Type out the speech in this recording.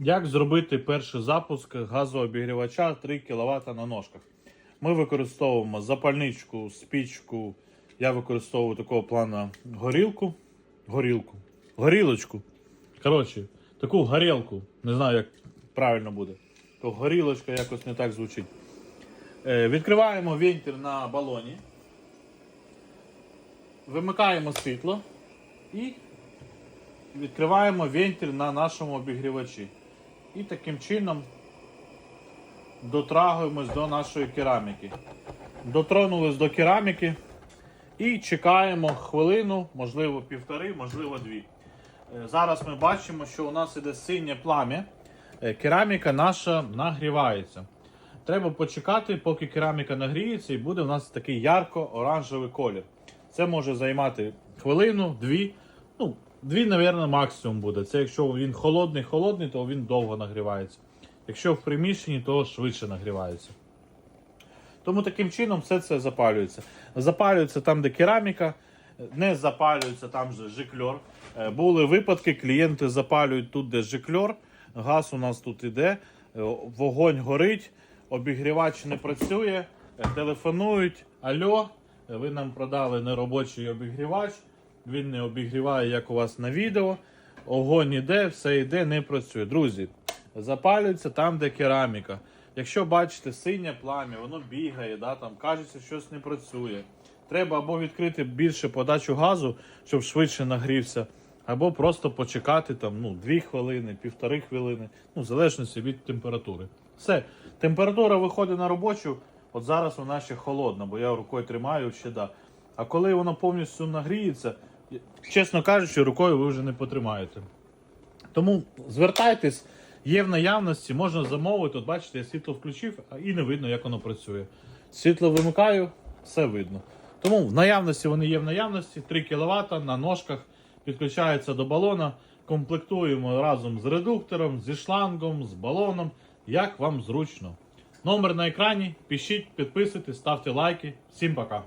Як зробити перший запуск газообігрівача 3 кВт на ножках? Ми використовуємо запальничку, спічку. Я використовую такого плану горілку. Горілку. Горілочку. Коротше, таку горілку. Не знаю, як правильно буде. То горілочка якось не так звучить. Е, відкриваємо вентиль на балоні. Вимикаємо світло і відкриваємо вентиль на нашому обігрівачі. І таким чином дотрагуємось до нашої кераміки. Дотронулись до кераміки і чекаємо хвилину, можливо, півтори, можливо, дві. Е, Зараз ми бачимо, що у нас іде синє плам'я. Е, Кераміка наша нагрівається. Треба почекати, поки кераміка нагріється, і буде у нас такий ярко-оранжевий колір. Це може займати хвилину, дві. Ну, дві, мабуть, максимум буде. Це якщо він холодний, холодний, то він довго нагрівається. Якщо в приміщенні, то швидше нагрівається. Тому таким чином все це запалюється. Запалюється там, де кераміка, не запалюється там, де жикльор. Е, Були випадки, клієнти запалюють тут, де жикльор, газ у нас тут іде, е, вогонь горить, обігрівач не працює, е, телефонують. Альо, е, ви нам продали неробочий обігрівач, він не обігріває, як у вас на відео. Огонь іде, все йде, не працює. Друзі, запалюється там, де кераміка. Якщо бачите синє плам'я, воно бігає, да, там кажеться, щось не працює. Треба або відкрити більше подачу газу, щоб швидше нагрівся, або просто почекати там, ну, 2 хвилини, півтори хвилини, ну, в залежності від температури. Все, температура виходить на робочу. От зараз вона ще холодна, бо я рукою тримаю ще да. А коли воно повністю нагріється, чесно кажучи, рукою ви вже не потримаєте. Тому звертайтесь, є в наявності, можна замовити. От бачите, я світло включив, і не видно, як воно працює. Світло вимикаю, все видно. Тому в наявності вони є в наявності. 3 кВт на ножках підключаються до балона. Комплектуємо разом з редуктором, зі шлангом, з балоном, як вам зручно. Номер на екрані, пишіть, підписуйтесь, ставте лайки. Всім пока!